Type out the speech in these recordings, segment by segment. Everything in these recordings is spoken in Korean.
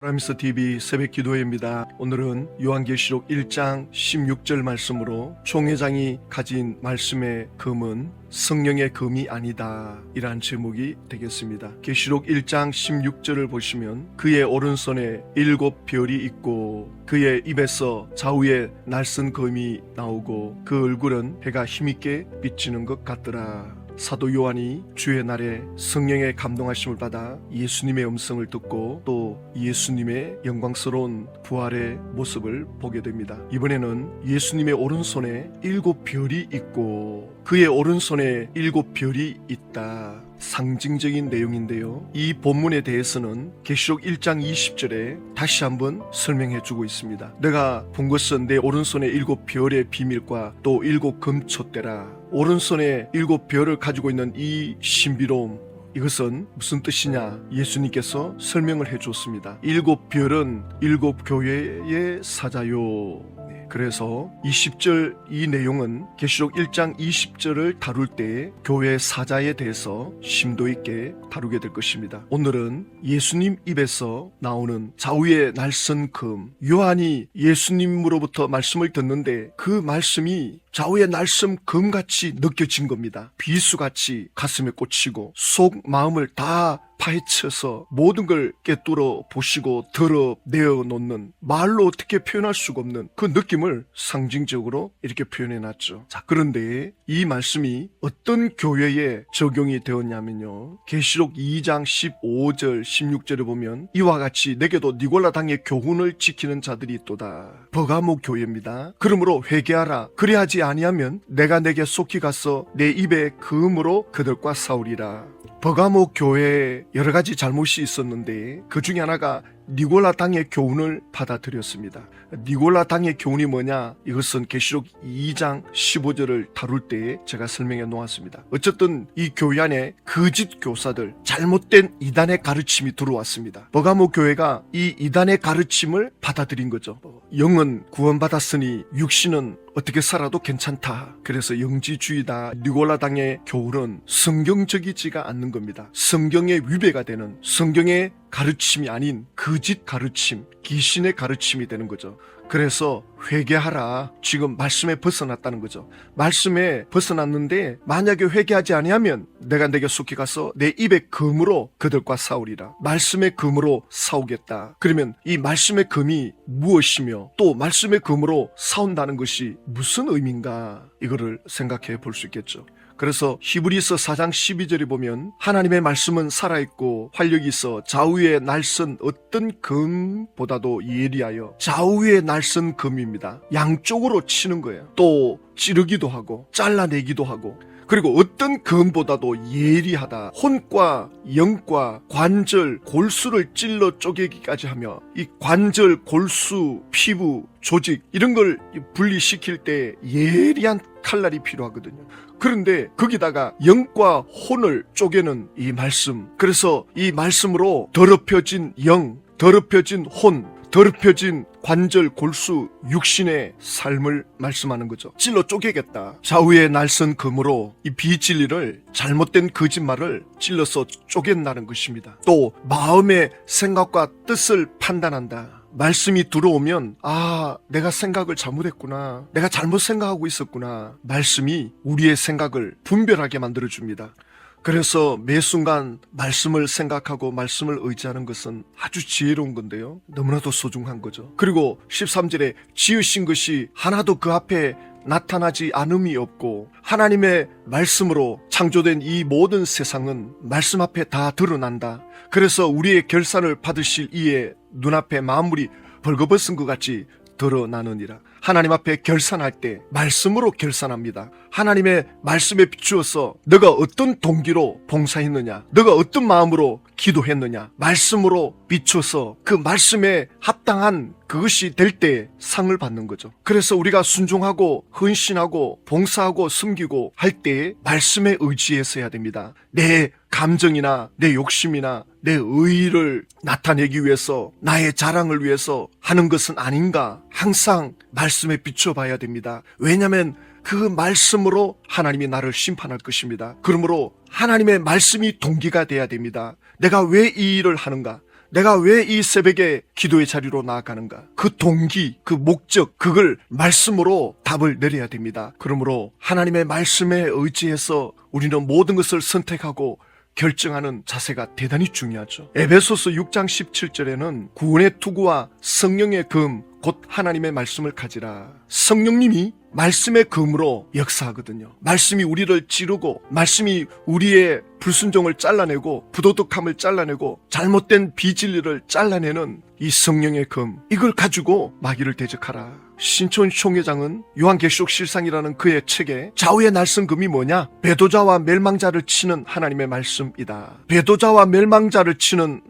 프라미스 TV 새벽 기도회입니다. 오늘은 요한계시록 1장 16절 말씀으로 총회장이 가진 말씀의 금은 성령의 금이 아니다. 이란 제목이 되겠습니다. 계시록 1장 16절을 보시면 그의 오른손에 일곱 별이 있고 그의 입에서 좌우에 날선 금이 나오고 그 얼굴은 해가 힘있게 비치는 것 같더라. 사도 요한이 주의 날에 성령의 감동하심을 받아 예수님의 음성을 듣고 또 예수님의 영광스러운 부활의 모습을 보게 됩니다. 이번에는 예수님의 오른손에 일곱 별이 있고 그의 오른손에 일곱 별이 있다. 상징적인 내용인데요. 이 본문에 대해서는 계시록 1장 20절에 다시 한번 설명해 주고 있습니다. 내가 본 것은 내 오른손에 일곱 별의 비밀과 또 일곱 금촛대라. 오른손에 일곱 별을 가지고 있는 이 신비로움 이것은 무슨 뜻이냐? 예수님께서 설명을 해 줬습니다. 일곱 별은 일곱 교회의 사자요. 네, 그래서 20절 이 내용은 계시록 1장 20절을 다룰 때 교회 사자에 대해서 심도 있게 다루게 될 것입니다. 오늘은 예수님 입에서 나오는 좌우의 날선 금 요한이 예수님으로부터 말씀을 듣는데 그 말씀이 좌우의 날선 금같이 느껴진 겁니다. 비수같이 가슴에 꽂히고 속 마음을 다 파헤쳐서 모든 걸 깨뚫어 보시고 드러내어 놓는 말로 어떻게 표현할 수가 없는 그 느낌을 상징적으로 이렇게 표현해 놨죠. 자, 그런데 이 말씀이 어떤 교회에 적용이 되었냐면요. 계시록 2장 15절, 16절에 보면 이와 같이 내게도 니골라 당의 교훈을 지키는 자들이 있도다. 버가모 교회입니다. 그러므로 회개하라. 그리하지 아니하면 내가 내게 속히 가서 내 입에 금으로 그들과 싸우리라. 버가모 교회에 여러 가지 잘못이 있었는데 그 중에 하나가 니골라 당의 교훈을 받아들였습니다. 니골라 당의 교훈이 뭐냐? 이것은 계시록 2장 15절을 다룰 때 제가 설명해 놓았습니다. 어쨌든 이 교회 안에 거짓 교사들, 잘못된 이단의 가르침이 들어왔습니다. 버가모 교회가 이 이단의 가르침을 받아들인 거죠. 영은 구원받았으니 육신은 어떻게 살아도 괜찮다. 그래서 영지주의다. 니골라 당의 교훈은 성경적이지가 않는 겁니다. 성경의 위배가 되는 성경의 가르침이 아닌 거짓 가르침, 귀신의 가르침이 되는 거죠. 그래서 회개하라. 지금 말씀에 벗어났다는 거죠. 말씀에 벗어났는데 만약에 회개하지 아니하면 내가 내게 속히 가서 내 입의 금으로 그들과 싸우리라. 말씀의 금으로 싸우겠다. 그러면 이 말씀의 금이 무엇이며 또 말씀의 금으로 싸운다는 것이 무슨 의미인가? 이거를 생각해 볼 수 있겠죠. 그래서 히브리서 4장 12절에 보면 하나님의 말씀은 살아있고 활력이 있어 좌우의 날선 어떤 금보다도 예리하여 좌우의 날선 금입니다. 양쪽으로 치는 거예요. 또 찌르기도 하고 잘라내기도 하고 그리고 어떤 금보다도 예리하다. 혼과 영과 관절, 골수를 찔러 쪼개기까지 하며 이 관절, 골수, 피부, 조직 이런 걸 분리시킬 때 예리한 칼날이 필요하거든요. 그런데 거기다가 영과 혼을 쪼개는 이 말씀. 그래서 이 말씀으로 더럽혀진 영, 더럽혀진 혼, 더럽혀진 관절, 골수, 육신의 삶을 말씀하는 거죠. 찔러 쪼개겠다. 좌우의 날선 금으로 이 비진리를 잘못된 거짓말을 찔러서 쪼갠다는 것입니다. 또 마음의 생각과 뜻을 판단한다. 말씀이 들어오면 아 내가 생각을 잘못했구나. 내가 잘못 생각하고 있었구나. 말씀이 우리의 생각을 분별하게 만들어 줍니다. 그래서 매 순간 말씀을 생각하고 말씀을 의지하는 것은 아주 지혜로운 건데요. 너무나도 소중한 거죠. 그리고 13절에 지으신 것이 하나도 그 앞에 나타나지 않음이 없고 하나님의 말씀으로 창조된 이 모든 세상은 말씀 앞에 다 드러난다. 그래서 우리의 결산을 받으실 이의 눈앞에 만물이 벌거벗은 것 같이 드러나느니라. 하나님 앞에 결산할 때 말씀으로 결산합니다. 하나님의 말씀에 비추어서 너가 어떤 동기로 봉사했느냐, 너가 어떤 마음으로 기도했느냐, 말씀으로 비추어서 그 말씀에 합당한 그것이 될 때 상을 받는 거죠. 그래서 우리가 순종하고 헌신하고 봉사하고 숨기고 할 때 말씀에 의지해서 해야 됩니다. 내 감정이나 내 욕심이나 내 의의를 나타내기 위해서 나의 자랑을 위해서 하는 것은 아닌가 항상 말 씀에 비춰봐야 됩니다. 왜냐하면 그 말씀으로 하나님이 나를 심판할 것입니다. 그러므로 하나님의 말씀이 동기가 돼야 됩니다. 내가 왜 이 일을 하는가? 내가 왜 이 새벽에 기도의 자리로 나아가는가? 그 동기, 그 목적, 그걸 말씀으로 답을 내려야 됩니다. 그러므로 하나님의 말씀에 의지해서 우리는 모든 것을 선택하고 결정하는 자세가 대단히 중요하죠. 에베소서 6장 17절에는 구원의 투구와 성령의 금, 곧 하나님의 말씀을 가지라. 성령님이 말씀의 금으로 역사하거든요. 말씀이 우리를 찌르고, 말씀이 우리의 불순종을 잘라내고, 부도덕함을 잘라내고, 잘못된 비진리를 잘라내는 이 성령의 금, 이걸 가지고 마귀를 대적하라. 신촌 총회장은 요한계시록 실상이라는 그의 책에 좌우의 날성금이 뭐냐? 배도자와 멸망자를 치는 하나님의 말씀이다. 배도자와 멸망자를 치는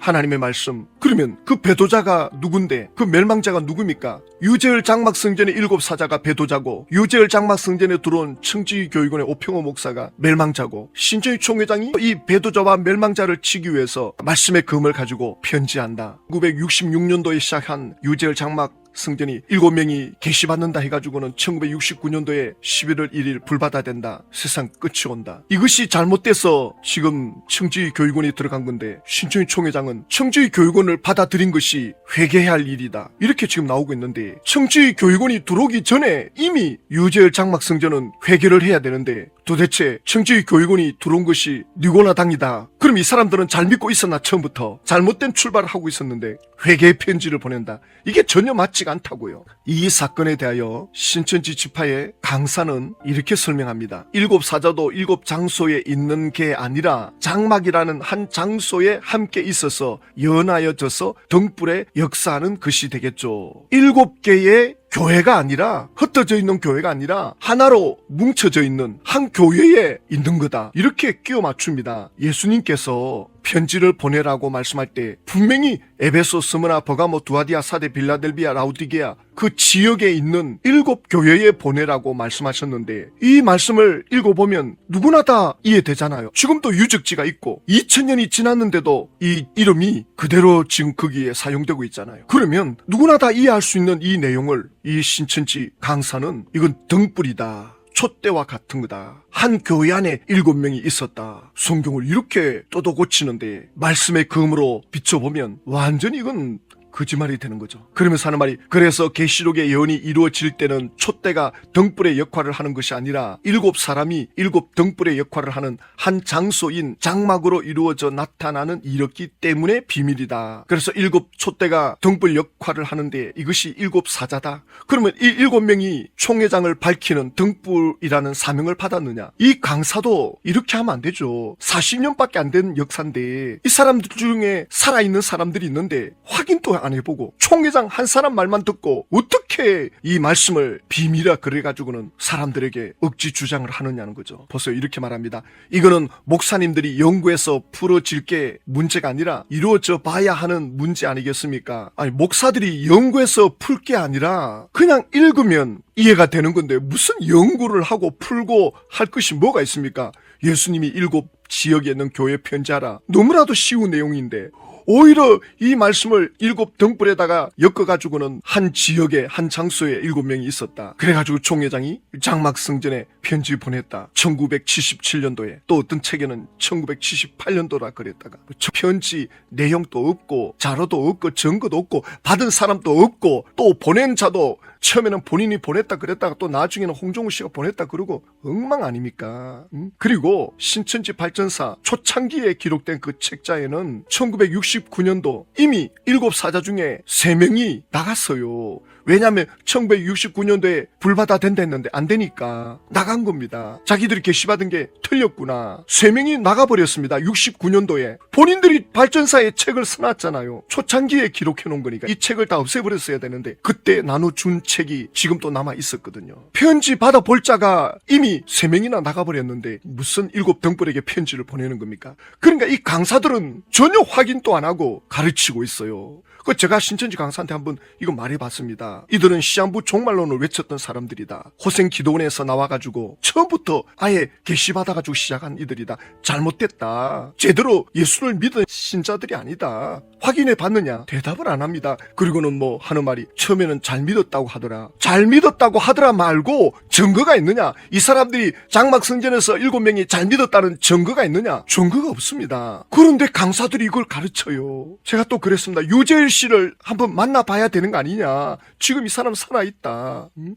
하나님의 말씀. 그러면 그 배도자가 누군데 그 멸망자가 누굽니까? 유재열 장막 성전의 일곱 사자가 배도자고 유재열 장막 성전에 들어온 청지 교육원의 오평호 목사가 멸망자고 신천희 총회장이 이 배도자와 멸망자를 치기 위해서 말씀의 금을 가지고 편지한다. 966년도에 시작한 유재열 장막 성전이 일곱 명이 계시받는다 해가지고는 1969년도에 11월 1일 불바다 된다. 세상 끝이 온다. 이것이 잘못돼서 지금 청주의 교육원이 들어간 건데 신청희 총회장은 청주의 교육원을 받아들인 것이 회개해야 할 일이다. 이렇게 지금 나오고 있는데 청주의 교육원이 들어오기 전에 이미 유재열 장막 성전은 회개를 해야 되는데 도대체 청주의 교육원이 들어온 것이 니고나 당이다. 그럼 이 사람들은 잘 믿고 있었나 처음부터 잘못된 출발을 하고 있었는데 회개의 편지를 보낸다. 이게 전혀 맞지가 않다고요. 이 사건에 대하여 신천지 지파의 강사는 이렇게 설명합니다. 일곱 사자도 일곱 장소에 있는 게 아니라 장막이라는 한 장소에 함께 있어서 연하여져서 등불에 역사하는 것이 되겠죠. 일곱 개의 교회가 아니라 흩어져 있는 교회가 아니라 하나로 뭉쳐져 있는 한 교회에 있는 거다. 이렇게 끼워 맞춥니다. 예수님께서 편지를 보내라고 말씀할 때 분명히 에베소, 스무나, 버가모, 두아디아, 사데, 빌라델비아, 라우디게아 그 지역에 있는 일곱 교회에 보내라고 말씀하셨는데 이 말씀을 읽어보면 누구나 다 이해되잖아요. 지금도 유적지가 있고 2000년이 지났는데도 이 이름이 그대로 지금 거기에 사용되고 있잖아요. 그러면 누구나 다 이해할 수 있는 이 내용을 이 신천지 강사는 이건 등불이다. 촛대와 같은 거다. 한 교회 안에 일곱 명이 있었다. 성경을 이렇게 떠도 고치는데 말씀의 금으로 비춰보면 완전히 이건 거짓말이 되는 거죠. 그러면서 하는 말이 그래서 계시록의 예언이 이루어질 때는 촛대가 등불의 역할을 하는 것이 아니라 일곱 사람이 일곱 등불의 역할을 하는 한 장소인 장막으로 이루어져 나타나는 이렇기 때문에 비밀이다. 그래서 일곱 촛대가 등불 역할을 하는데 이것이 일곱 사자다. 그러면 이 일곱 명이 총회장을 밝히는 등불이라는 사명을 받았느냐? 이 강사도 이렇게 하면 안 되죠. 40년밖에 안 된 역사인데 이 사람들 중에 살아있는 사람들이 있는데 확인도 안 해보고 총회장 한 사람 말만 듣고 어떻게 이 말씀을 비밀이라 그래가지고는 사람들에게 억지 주장을 하느냐는 거죠. 벌써 이렇게 말합니다. 이거는 목사님들이 연구해서 풀어질 게 문제가 아니라 이루어져 봐야 하는 문제 아니겠습니까? 아니 목사들이 연구해서 풀 게 아니라 그냥 읽으면 이해가 되는 건데 무슨 연구를 하고 풀고 할 것이 뭐가 있습니까? 예수님이 일곱 지역에 있는 교회 편지하라. 너무나도 쉬운 내용인데 오히려 이 말씀을 일곱 등불에다가 엮어가지고는 한 지역에 한 장소에 일곱 명이 있었다. 그래가지고 총회장이 장막 성전에 편지 보냈다. 1977년도에 또 어떤 책에는 1978년도라 그랬다가 저 편지 내용도 없고 자료도 없고 증거도 없고 받은 사람도 없고 또 보낸 자도 처음에는 본인이 보냈다 그랬다가 또 나중에는 홍종우 씨가 보냈다 그러고 엉망 아닙니까? 음? 그리고 신천지 발전사 초창기에 기록된 그 책자에는 1969년도 이미 일곱 사자 중에 세 명이 나갔어요. 왜냐하면 1969년도에 불바다 된다 했는데 안 되니까 나간 겁니다. 자기들이 게시받은 게 틀렸구나. 세 명이 나가버렸습니다. 69년도에 본인들이 발전사에 책을 써놨잖아요. 초창기에 기록해 놓은 거니까 이 책을 다 없애버렸어야 되는데 그때 나눠준 책이 지금 또 남아 있었거든요. 편지 받아 볼 자가 이미 세 명이나 나가버렸는데 무슨 일곱 등불에게 편지를 보내는 겁니까? 그러니까 이 강사들은 전혀 확인도 안 하고 가르치고 있어요. 그 제가 신천지 강사한테 한번 이거 말해봤습니다. 이들은 시한부 종말론을 외쳤던 사람들이다. 호생 기도원에서 나와가지고 처음부터 아예 계시받아가지고 시작한 이들이다. 잘못됐다. 제대로 예수를 믿은 신자들이 아니다. 확인해 봤느냐? 대답을 안 합니다. 그리고는 뭐 하는 말이 처음에는 잘 믿었다고 하더라. 잘 믿었다고 하더라 말고 증거가 있느냐? 이 사람들이 장막 성전에서 일곱 명이 잘 믿었다는 증거가 있느냐? 증거가 없습니다. 그런데 강사들이 이걸 가르쳐요. 제가 또 그랬습니다. 유재일 씨를 한번 만나봐야 되는 거 아니냐? 지금 이 사람 살아있다. 음?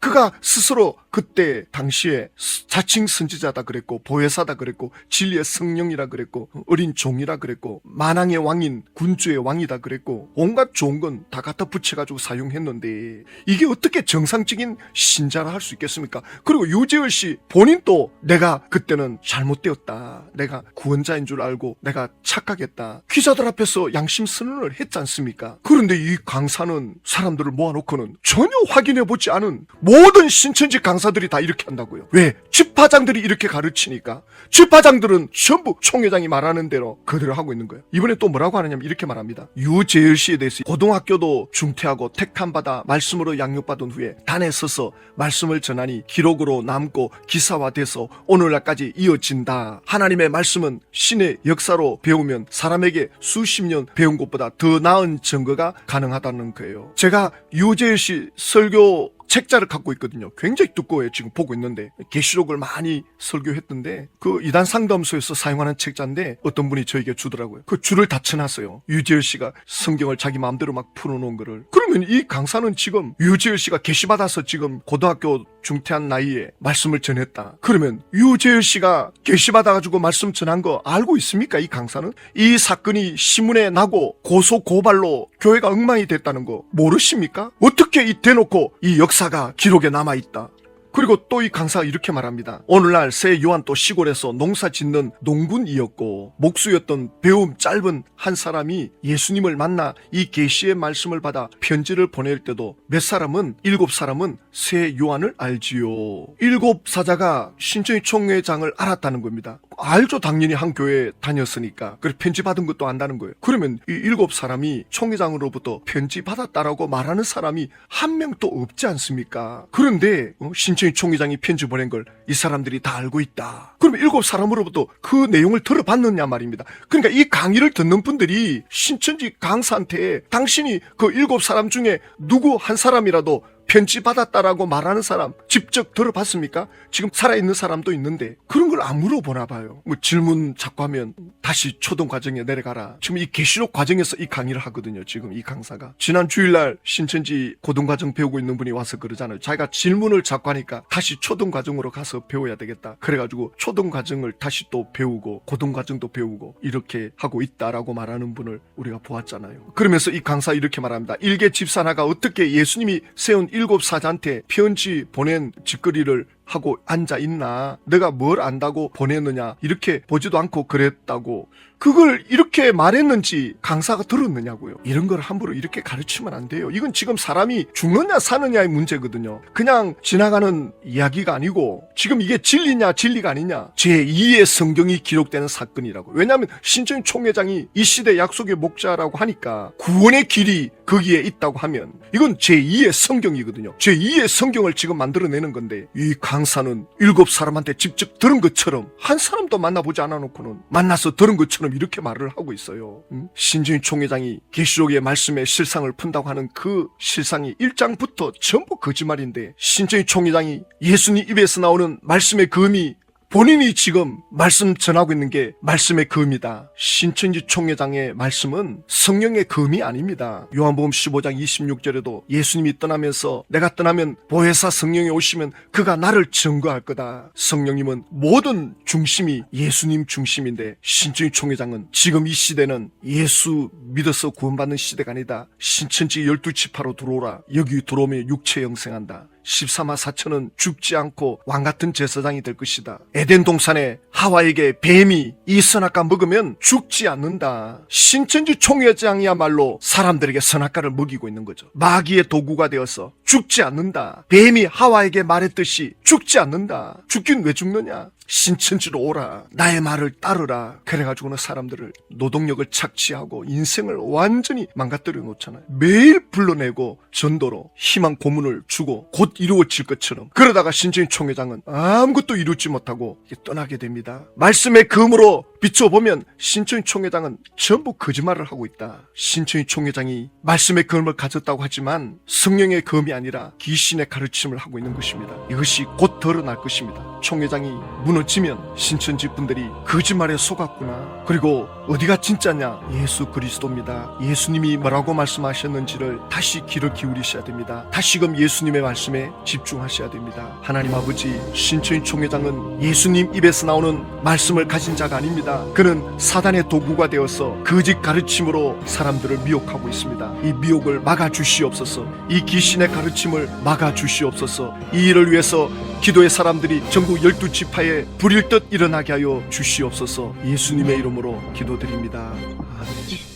그가 스스로 그때 당시에 자칭 선지자다 그랬고 보혜사다 그랬고 진리의 성령이라 그랬고 어린 종이라 그랬고 만왕의 왕인 군주의 왕이다 그랬고 온갖 좋은 건 다 갖다 붙여가지고 사용했는데 이게 어떻게 정상적인 신자라 할 수 있겠습니까? 그리고 유재열 씨 본인도 내가 그때는 잘못되었다. 내가 구원자인 줄 알고 내가 착각했다. 기자들 앞에서 양심 선언을 했지 않습니까? 그런데 이 강사는 사람들을 모아놓고는 전혀 확인해보지 않은 모든 신천지 강사 들이 다 이렇게 한다고요. 왜? 집파장들이 이렇게 가르치니까. 집파장들은 전부 총회장이 말하는 대로 그대로 하고 있는 거예요. 이번에 또 뭐라고 하느냐면 이렇게 말합니다. 유재열 씨에 대해서 고등학교도 중퇴하고 택함받아 말씀으로 양육받은 후에 단에 서서 말씀을 전하니 기록으로 남고 기사화돼서 오늘날까지 이어진다. 하나님의 말씀은 신의 역사로 배우면 사람에게 수십 년 배운 것보다 더 나은 증거가 가능하다는 거예요. 제가 유재열 씨 설교 책자를 갖고 있거든요. 굉장히 두꺼워요. 지금 보고 있는데 계시록을 많이 설교했던데 그 이단 상담소에서 사용하는 책자인데 어떤 분이 저에게 주더라고요. 그 줄을 다 쳐놨어요. 유재열 씨가 성경을 자기 마음대로 막 풀어놓은 거를. 그러면 이 강사는 지금 유재열 씨가 계시 받아서 지금 고등학교 중퇴한 나이에 말씀을 전했다. 그러면 유재열 씨가 계시 받아가지고 말씀 전한 거 알고 있습니까? 이 강사는 이 사건이 신문에 나고 고소 고발로 교회가 엉망이 됐다는 거 모르십니까? 어떻게 이 대놓고 이 역사 가 기록에 남아 있다. 그리고 또 이 강사가 이렇게 말합니다. 오늘날 새 요한 또 시골에서 농사 짓는 농군이었고 목수였던 배움 짧은 한 사람이 예수님을 만나 이 계시의 말씀을 받아 편지를 보낼 때도 몇 사람은 일곱 사람은 새 요한을 알지요. 일곱 사자가 신천지 총회장을 알았다는 겁니다. 알죠 당연히 한 교회 다녔으니까 그래 편지 받은 것도 안다는 거예요. 그러면 이 일곱 사람이 총회장으로부터 편지 받았다라고 말하는 사람이 한 명도 없지 않습니까? 그런데 어, 신천지 총회장이 편지 보낸 걸 이 사람들이 다 알고 있다. 그러면 일곱 사람으로부터 그 내용을 들어봤느냐 말입니다. 그러니까 이 강의를 듣는 분들이 신천지 강사한테 당신이 그 일곱 사람 중에 누구 한 사람이라도 편지 받았다라고 말하는 사람 직접 들어봤습니까? 지금 살아있는 사람도 있는데 그런 걸 안 물어보나 봐요. 뭐 질문 자꾸 하면 다시 초등 과정에 내려가라. 지금 이 계시록 과정에서 이 강의를 하거든요. 지금 이 강사가 지난 주일날 신천지 고등 과정 배우고 있는 분이 와서 그러잖아요. 자기가 질문을 자꾸 하니까 다시 초등 과정으로 가서 배워야 되겠다. 그래가지고 초등 과정을 다시 또 배우고 고등 과정도 배우고 이렇게 하고 있다라고 말하는 분을 우리가 보았잖아요. 그러면서 이 강사 이렇게 말합니다. 일개 집사나가 어떻게 예수님이 세운 일곱 사자한테 편지 보낸 짓거리를 하고 앉아 있나? 내가 뭘 안다고 보냈느냐? 이렇게 보지도 않고 그랬다고. 그걸 이렇게 말했는지 강사가 들었느냐고요. 이런 걸 함부로 이렇게 가르치면 안 돼요. 이건 지금 사람이 죽느냐 사느냐의 문제거든요. 그냥 지나가는 이야기가 아니고 지금 이게 진리냐 진리가 아니냐. 제2의 성경이 기록되는 사건이라고. 왜냐하면 신천 총회장이 이 시대 약속의 목자라고 하니까 구원의 길이 거기에 있다고 하면 이건 제2의 성경이거든요. 제2의 성경을 지금 만들어내는 건데 이 강 사는 일곱 사람한테 직접 들은 것처럼 한 사람도 만나보지 않아놓고는 만나서 들은 것처럼 이렇게 말을 하고 있어요. 음? 신진 총회장이 계시록의 말씀에 실상을 푼다고 하는 그 실상이 1장부터 전부 거짓말인데 신진 총회장이 예수님 입에서 나오는 말씀의 금이 본인이 지금 말씀 전하고 있는 게 말씀의 금이다. 신천지 총회장의 말씀은 성령의 금이 아닙니다. 요한복음 15장 26절에도 예수님이 떠나면서 내가 떠나면 보혜사 성령이 오시면 그가 나를 증거할 거다. 성령님은 모든 중심이 예수님 중심인데 신천지 총회장은 지금 이 시대는 예수 믿어서 구원받는 시대가 아니다. 신천지 12지파로 들어오라. 여기 들어오면 육체 영생한다. 13하 사천은 죽지 않고 왕같은 제사장이 될 것이다. 에덴 동산에 하와에게 뱀이 이 선악과 먹으면 죽지 않는다. 신천지 총회장이야말로 사람들에게 선악과를 먹이고 있는 거죠. 마귀의 도구가 되어서 죽지 않는다. 뱀이 하와에게 말했듯이 죽지 않는다. 죽긴 왜 죽느냐? 신천지로 오라. 나의 말을 따르라. 그래가지고는 사람들을 노동력을 착취하고 인생을 완전히 망가뜨려 놓잖아요. 매일 불러내고 전도로 희망 고문을 주고 곧 이루어질 것처럼 그러다가 신천지 총회장은 아무것도 이루지 못하고 떠나게 됩니다. 말씀의 금으로 비춰보면 신천지 총회장은 전부 거짓말을 하고 있다. 신천지 총회장이 말씀의 금을 가졌다고 하지만 성령의 금이 아니라 귀신의 가르침을 하고 있는 것입니다. 이것이 곧 드러날 것입니다. 총회장이 무너지면 신천지 분들이 거짓말에 속았구나. 그리고 어디가 진짜냐? 예수 그리스도입니다. 예수님이 뭐라고 말씀하셨는지를 다시 귀를 기울이셔야 됩니다. 다시금 예수님의 말씀에 집중하셔야 됩니다. 하나님 아버지 신천지 총회장은 예수님 입에서 나오는 말씀을 가진 자가 아닙니다. 그는 사단의 도구가 되어서 거짓 가르침으로 사람들을 미혹하고 있습니다. 이 미혹을 막아 주시옵소서. 이 귀신의 가르침을 막아 주시옵소서. 이 일을 위해서 기도의 사람들이 전국 열두 지파에 불일 듯 일어나게 하여 주시옵소서. 예수님의 이름으로 기도드립니다. 아멘.